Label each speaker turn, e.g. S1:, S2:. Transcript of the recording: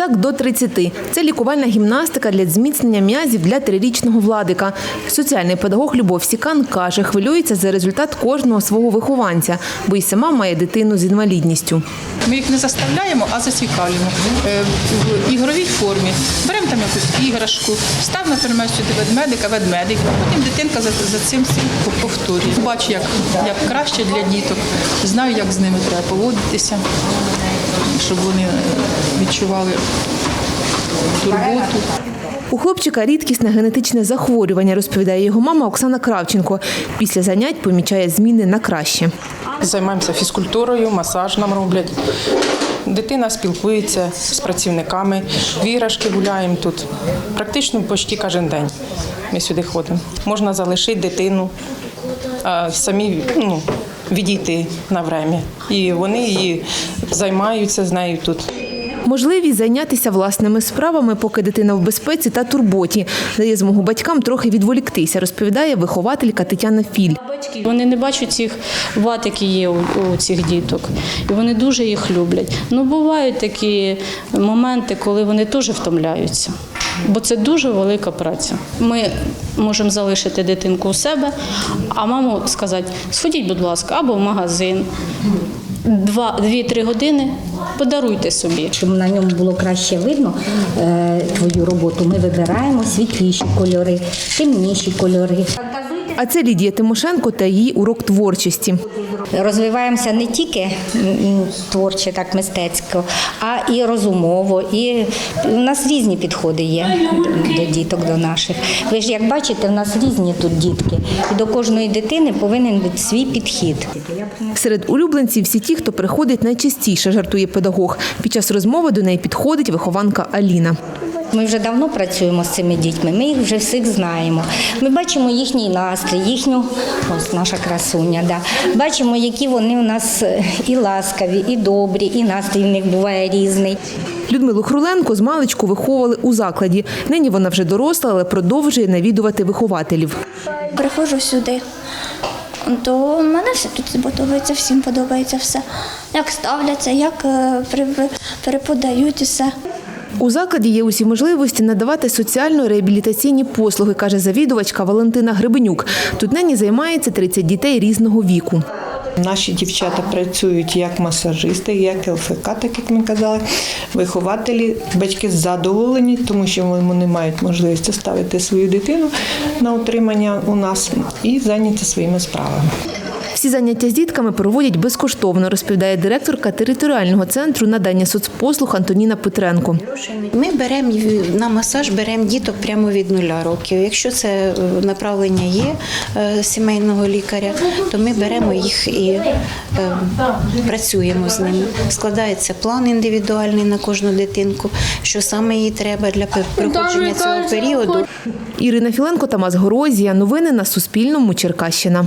S1: Відтак до 30. Це лікувальна гімнастика для зміцнення м'язів для трирічного владика. Соціальний педагог Любов Сікан каже, хвилюється за результат кожного свого вихованця, бо й сама має дитину з інвалідністю.
S2: Ми їх не заставляємо, а зацікавлюємо Е, в ігровій формі. Беремо там якусь іграшку, став, наприклад, сюди ведмедика, ведмедик, потім дитинка за, за цим повторює. Бачу, як, як краще для діток, знаю, як з ними треба поводитися, щоб вони відчували турботу.
S1: У хлопчика рідкісне генетичне захворювання, розповідає його мама Оксана Кравченко. Після занять помічає зміни на краще.
S3: Займаємося фізкультурою, масаж нам роблять. Дитина спілкується з працівниками, в іграшки гуляємо тут. Практично почти кожен день ми сюди ходимо. Можна залишити дитину, а самі ну, відійти на время. І вони її займаються з нею тут.
S1: Можливість зайнятися власними справами, поки дитина в безпеці та турботі, дає змогу батькам трохи відволіктися, розповідає вихователька Тетяна Філь.
S4: Вони не бачать цих вад, які є у цих діток, і вони дуже їх люблять. Ну бувають такі моменти, коли вони теж втомляються. Бо це дуже велика праця. Ми можемо залишити дитинку у себе, а маму сказати, сходіть, будь ласка, або в магазин. Два, дві-три години подаруйте собі.
S5: Щоб на ньому було краще видно е, твою роботу, ми вибираємо світліші кольори, темніші кольори.
S1: А це Лідія Тимошенко та її урок творчості.
S5: Розвиваємося не тільки творче, так мистецько, а і розумово. І у нас різні підходи є до діток, до наших. Ви ж як бачите, в нас різні тут дітки, і до кожної дитини повинен бути свій підхід.
S1: Серед улюбленців всі ті, хто приходить найчастіше, жартує педагог. Під час розмови до неї підходить вихованка Аліна.
S5: Ми вже давно працюємо з цими дітьми, ми їх вже всіх знаємо. Ми бачимо їхній настрій, їхню ось наша красуня. Да. Бачимо, які вони у нас е, і ласкаві, і добрі, і настрій в них буває різний.
S1: Людмилу Хруленко з маличку виховували у закладі. Нині вона вже доросла, але продовжує навідувати вихователів.
S6: приходжу сюди, то в мене все тут подобається, всім подобається все. Як ставляться, як е, переподають усе.
S1: У закладі є усі можливості надавати соціально-реабілітаційні послуги, каже завідувачка Валентина Гребенюк. Тут нині займається 30 дітей різного віку.
S7: Наші дівчата працюють як масажисти, як ЛФК, так як ми казали. Вихователі, батьки задоволені, тому що вони мають можливість ставити свою дитину на утримання у нас і зайняті своїми справами.
S1: Всі заняття з дітками проводять безкоштовно, розповідає директорка територіального центру надання соцпослуг Антоніна Петренко.
S8: Ми беремо на масаж беремо діток прямо від нуля років. Якщо це е, направлення є е, сімейного лікаря, то ми беремо їх і е, працюємо з ними. Складається план індивідуальний на кожну дитинку, що саме їй треба для проходження цього періоду.
S1: Ірина Філенко, Тамас Горозія. Новини на Суспільному. Черкащина.